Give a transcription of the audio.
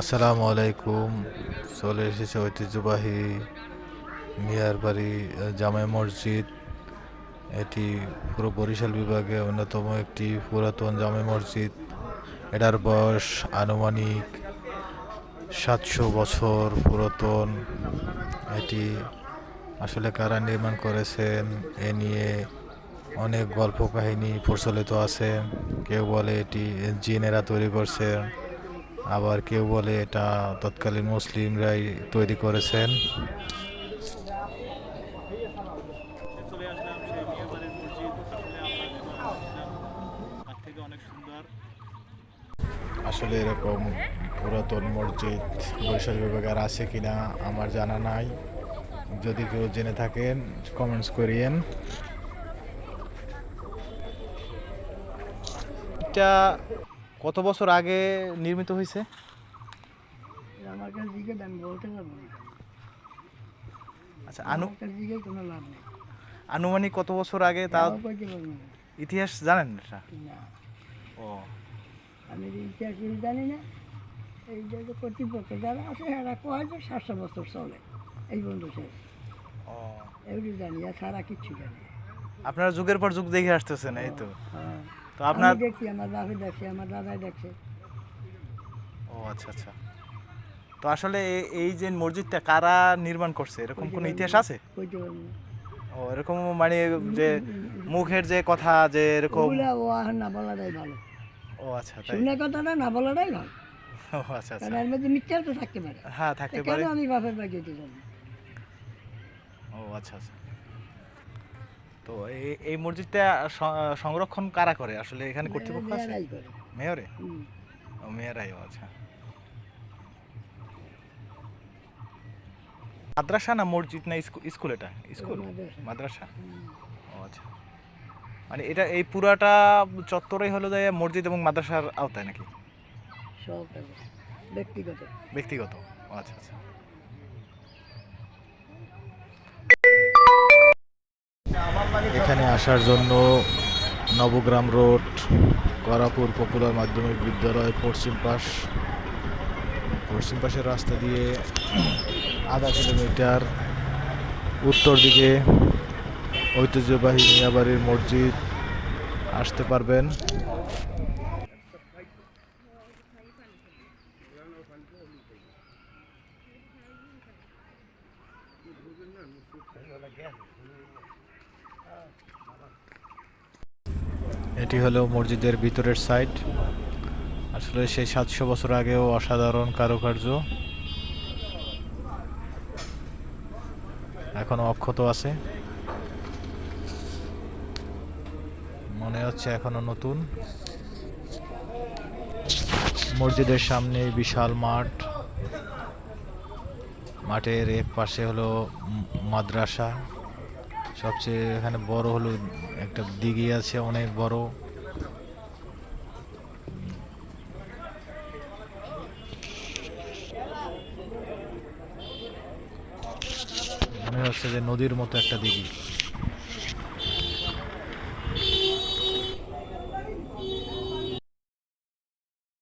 আসসালামু আলাইকুম চলে এসেছে ঐতিহ্যবাহী মিয়ার বাড়ি জামে মসজিদ। এটি পুরো বরিশাল বিভাগে অন্যতম একটি পুরাতন জামে মসজিদ। এটার বয়স আনুমানিক সাতশো বছর পুরাতন। এটি আসলে কারা নির্মাণ করেছেন, এ নিয়ে অনেক গল্প কাহিনী প্রচলিত আছে। কেউ বলে এটি জিনেরা তৈরি করছে। আবার কেউ বলে এটা তৎকালীন মুসলিমরাই তৈরি করেছেন। আসলে এরকম পুরাতন মসজিদ বরিশাল বিভাগে আর আছে কিনা আমার জানা নাই। যদি কেউ জেনে থাকেন কমেন্টস করিয়েন। এটা কত বছর আগে নির্মিত হয়েছে? আমার কাছে জিজ্ঞেস আমি বলতে পারব না। আচ্ছা আনু জিজ্ঞেস কোনো লাভ নেই। আনুমানিক কত বছর আগে তা কইতে পারব না। ইতিহাস জানেন এটা? না। ও। আমি ইতিহাস জানি না এই যে কর্তৃপক্ষ যারা আছে এরা কয় যে সাতশো বছর চলে এই বন্ধু শেষ ও। এগুলি জানি আর সারা কিচ্ছু জানি। আপনারা যুগের পর যুগ দেখে আসতেছেন এই তো। হ্যাঁ। তো আপনার দেখছি আমার বাপে দেখছে আমার দাদাই দেখছে ও আচ্ছা আচ্ছা। তো আসলে এই যে মসজিদটা কারা নির্মাণ করছে এরকম কোনো ইতিহাস আছে? ও এরকম মানে যে মুখের যে কথা যে এরকম ও না বলাটাই ভালো। ও আচ্ছা তাই। শুনে কথাটা না বলাটাই ভালো। ও আচ্ছা আচ্ছা। এর মধ্যে মিথ্যাও তো থাকতে পারে। হ্যাঁ থাকতে কেন পারে। আমি বাপের বাড়ি যেতে ও আচ্ছা আচ্ছা। তো এই মসজিদটা সংরক্ষণ কারা করে? আসলে এখানে কর্তৃপক্ষ আছে? মেয়রে? মেয়েরাই আচ্ছা। মাদ্রাসা না মসজিদ না স্কুল এটা? স্কুল? মাদ্রাসা। ও আচ্ছা। মানে এটা এই পুরাটা চত্বরেই হলো যে মসজিদ এবং মাদ্রাসার আওতায় নাকি? ব্যক্তিগত। ব্যক্তিগত। আচ্ছা আচ্ছা। এখানে আসার জন্য নবগ্রাম রোড করাপুর পপুলার মাধ্যমিক বিদ্যালয়, পশ্চিম পাশ। পশ্চিম পাশের রাস্তা দিয়ে আধা কিলোমিটার উত্তর দিকে ঐতিহ্যবাহী মিয়াবাড়ির মসজিদ আসতে পারবেন। এটি হলো মসজিদের ভিতরের সাইড আসলে সেই সাতশো বছর আগেও অসাধারণ কারুকার্য। এখনও অক্ষত আছে। মনে হচ্ছে এখনও নতুন। মসজিদের সামনে বিশাল মাঠ। মাঠের এক পাশে হলো মাদ্রাসা। সবচেয়ে এখানে বড় হলো, একটা দিঘি আছে অনেক বড়। মনে হচ্ছে যে নদীর মতো একটা দিঘি।